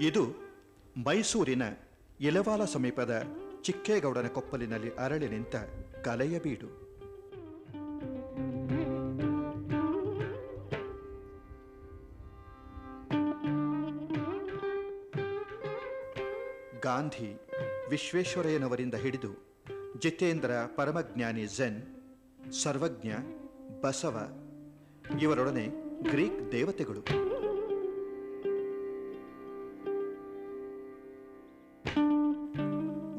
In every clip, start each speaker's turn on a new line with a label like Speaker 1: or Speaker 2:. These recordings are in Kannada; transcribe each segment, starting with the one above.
Speaker 1: ಇದು ಮೈಸೂರಿನ ಇಲವಾಲ ಸಮೀಪದ ಚಿಕ್ಕೇಗೌಡನ ಕೊಪ್ಪಲಿನಲ್ಲಿ ಅರಳಿ ನಿಂತ ಕಲೆಯ ಬೀಡು. ಗಾಂಧಿ ವಿಶ್ವೇಶ್ವರಯ್ಯನವರಿಂದ ಹಿಡಿದು ಜಿತೇಂದ್ರ ಪರಮಜ್ಞಾನಿ ಝೆನ್, ಸರ್ವಜ್ಞ, ಬಸವ, ಇವರೊಡನೆ ಗ್ರೀಕ್ ದೇವತೆಗಳು.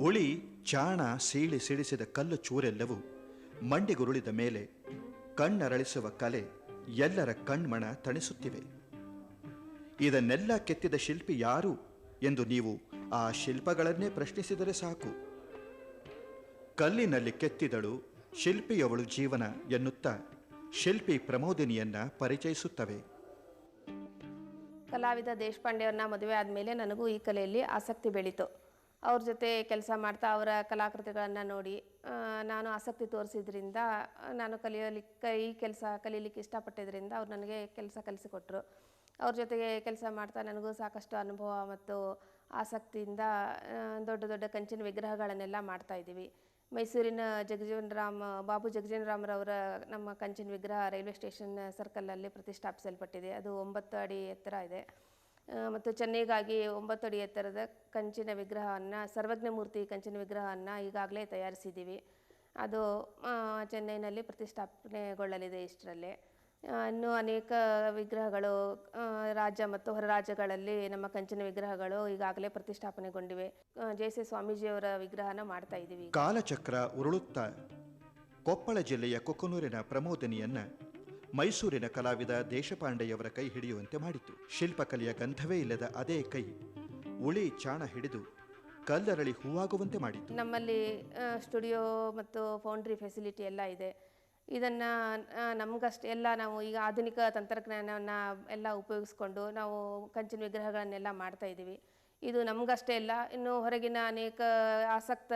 Speaker 1: ಉಳಿ ಚಾಣ, ಸೀಳಿ ಸಿಡಿಸಿದ ಕಲ್ಲು ಚೂರೆಲ್ಲವೂ ಮಂಡಿಗುರುಳಿದ ಮೇಲೆ ಕಣ್ಣರಳಿಸುವ ಕಲೆ ಎಲ್ಲರ ಕಣ್ಮಣ ತಣಿಸುತ್ತಿವೆ. ಇದನ್ನೆಲ್ಲ ಕೆತ್ತಿದ ಶಿಲ್ಪಿ ಯಾರು ಎಂದು ನೀವು ಆ ಶಿಲ್ಪಗಳನ್ನೇ ಪ್ರಶ್ನಿಸಿದರೆ ಸಾಕು. ಕಲ್ಲಿನಲ್ಲಿ ಕೆತ್ತಿದಳು ಶಿಲ್ಪಿಯವಳು ಜೀವನ ಎನ್ನುತ್ತಾ ಶಿಲ್ಪಿ ಪ್ರಮೋದಿನಿಯನ್ನ ಪರಿಚಯಿಸುತ್ತವೆ.
Speaker 2: ಕಲಾವಿದ ದೇಶಪಾಂಡೆಯವ್ರನ್ನ ಮದುವೆ ಆದಮೇಲೆ ನನಗೂ ಈ ಕಲೆಯಲ್ಲಿ ಆಸಕ್ತಿ ಬೆಳೀತು. ಅವ್ರ ಜೊತೆ ಕೆಲಸ ಮಾಡ್ತಾ ಅವರ ಕಲಾಕೃತಿಗಳನ್ನು ನೋಡಿ ನಾನು ಆಸಕ್ತಿ ತೋರಿಸಿದ್ರಿಂದ, ನಾನು ಕಲಿಯಲಿಕ್ಕೆ ಈ ಕೆಲಸ ಕಲೀಲಿಕ್ಕೆ ಇಷ್ಟಪಟ್ಟಿದ್ದರಿಂದ ಅವ್ರು ನನಗೆ ಕೆಲಸ ಕಲಿಸಿಕೊಟ್ರು. ಅವ್ರ ಜೊತೆಗೆ ಕೆಲಸ ಮಾಡ್ತಾ ನನಗೂ ಸಾಕಷ್ಟು ಅನುಭವ ಮತ್ತು ಆಸಕ್ತಿಯಿಂದ ದೊಡ್ಡ ದೊಡ್ಡ ಕಂಚಿನ ವಿಗ್ರಹಗಳನ್ನೆಲ್ಲ ಮಾಡ್ತಾ ಇದ್ದೀವಿ. ಮೈಸೂರಿನ ಜಗಜೀವನ್ ರಾಮ್ ಬಾಬು ಜಗಜೀವನ್ ರಾಮ್ರವರ ನಮ್ಮ ಕಂಚಿನ ವಿಗ್ರಹ ರೈಲ್ವೆ ಸ್ಟೇಷನ್ ಸರ್ಕಲಲ್ಲಿ ಪ್ರತಿಷ್ಠಾಪಿಸಲ್ಪಟ್ಟಿದೆ. ಅದು ಒಂಬತ್ತು ಅಡಿ ಎತ್ತರ ಇದೆ. ಮತ್ತು ಚೆನ್ನೈಗಾಗಿ ಒಂಬತ್ತು ಅಡಿ ಎತ್ತರದ ಕಂಚಿನ ವಿಗ್ರಹವನ್ನು, ಸರ್ವಜ್ಞ ಮೂರ್ತಿ ಕಂಚಿನ ವಿಗ್ರಹವನ್ನು ಈಗಾಗಲೇ ತಯಾರಿಸಿದ್ದೀವಿ. ಅದು ಚೆನ್ನೈನಲ್ಲಿ ಪ್ರತಿಷ್ಠಾಪನೆಗೊಳ್ಳಲಿದೆ ಇಷ್ಟರಲ್ಲೇ. ಇನ್ನೂ ಅನೇಕ ವಿಗ್ರಹಗಳು ರಾಜ್ಯ ಮತ್ತು ಹೊರ ರಾಜ್ಯಗಳಲ್ಲಿ ನಮ್ಮ ಕಂಚಿನ ವಿಗ್ರಹಗಳು ಈಗಾಗಲೇ ಪ್ರತಿಷ್ಠಾಪನೆಗೊಂಡಿವೆ. ಜೆ ಜಯಸಿ ಸ್ವಾಮೀಜಿಯವರ ವಿಗ್ರಹನ ಮಾಡ್ತಾ ಇದ್ದೀವಿ
Speaker 1: ಕಾಲಚಕ್ರ ಉರುಳುತ್ತಾ ಕೊಪ್ಪಳ ಜಿಲ್ಲೆಯ ಕೊಕ್ಕನೂರಿನ ಪ್ರಮೋದಿನಿಯನ್ನ ಮೈಸೂರಿನ ಕಲಾವಿದ ದೇಶಪಾಂಡೆಯವರ ಕೈ ಹಿಡಿಯುವಂತೆ ಮಾಡಿತು. ಶಿಲ್ಪಕಲೆಯ ಗಂಧವೇ ಇಲ್ಲದ ಅದೇ ಕೈ ಉಳಿ ಚಾಣ ಹಿಡಿದು ಕಲ್ಲರಳಿ ಹೂವಾಗುವಂತೆ ಮಾಡಿತು.
Speaker 2: ನಮ್ಮಲ್ಲಿ ಸ್ಟುಡಿಯೋ ಮತ್ತು ಫೌಂಡ್ರಿ ಫೆಸಿಲಿಟಿ ಎಲ್ಲ ಇದೆ. ಇದನ್ನು ನಮಗಷ್ಟೇ ಎಲ್ಲ ನಾವು ಈಗ ಆಧುನಿಕ ತಂತ್ರಜ್ಞಾನವನ್ನು ಎಲ್ಲ ಉಪಯೋಗಿಸ್ಕೊಂಡು ನಾವು ಕಂಚಿನ ವಿಗ್ರಹಗಳನ್ನೆಲ್ಲ ಮಾಡ್ತಾ ಇದ್ದೀವಿ. ಇದು ನಮಗಷ್ಟೇ ಇಲ್ಲ. ಇನ್ನು ಹೊರಗಿನ ಅನೇಕ ಆಸಕ್ತ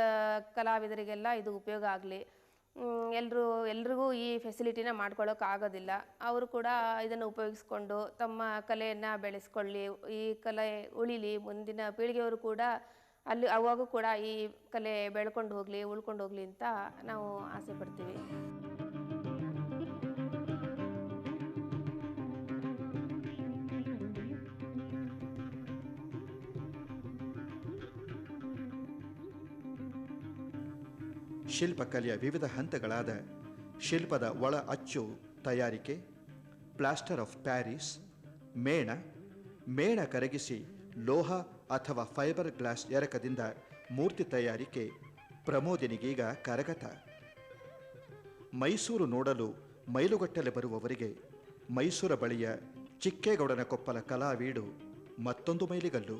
Speaker 2: ಕಲಾವಿದರಿಗೆಲ್ಲ ಇದು ಉಪಯೋಗ ಆಗಲಿ. ಎಲ್ಲರೂ ಎಲ್ರಿಗೂ ಈ ಫೆಸಿಲಿಟಿನ ಮಾಡ್ಕೊಳ್ಳೋಕೆ ಆಗೋದಿಲ್ಲ. ಅವರು ಕೂಡ ಇದನ್ನು ಉಪಯೋಗಿಸ್ಕೊಂಡು ತಮ್ಮ ಕಲೆಯನ್ನು ಬೆಳೆಸ್ಕೊಳ್ಳಿ, ಈ ಕಲೆ ಉಳಿಲಿ, ಮುಂದಿನ ಪೀಳಿಗೆಯವರು ಕೂಡ ಅಲ್ಲಿ, ಅವಾಗೂ ಕೂಡ ಈ ಕಲೆ ಬೆಳ್ಕೊಂಡು ಹೋಗಲಿ, ಉಳ್ಕೊಂಡು ಹೋಗಲಿ ಅಂತ ನಾವು ಆಸೆ ಪಡ್ತೀವಿ.
Speaker 1: ಶಿಲ್ಪಕಲೆಯ ವಿವಿಧ ಹಂತಗಳಾದ ಶಿಲ್ಪದ ಒಳ ಅಚ್ಚು ತಯಾರಿಕೆ, ಪ್ಲಾಸ್ಟರ್ ಆಫ್ ಪ್ಯಾರಿಸ್, ಮೇಣ ಮೇಣ ಕರಗಿಸಿ ಲೋಹ ಅಥವಾ ಫೈಬರ್ ಗ್ಲಾಸ್ ಎರಕದಿಂದ ಮೂರ್ತಿ ತಯಾರಿಕೆ, ಪ್ರಮೋದಿನಿಗೀಗ ಕರಗತ. ಮೈಸೂರು ನೋಡಲು ಮೈಲುಗಟ್ಟಲೆ ಬರುವವರಿಗೆ ಮೈಸೂರ ಬಳಿಯ ಚಿಕ್ಕೇಗೌಡನ ಕೊಪ್ಪಲ ಕಲಾವೀಡು ಮತ್ತೊಂದು ಮೈಲಿಗಲ್ಲು.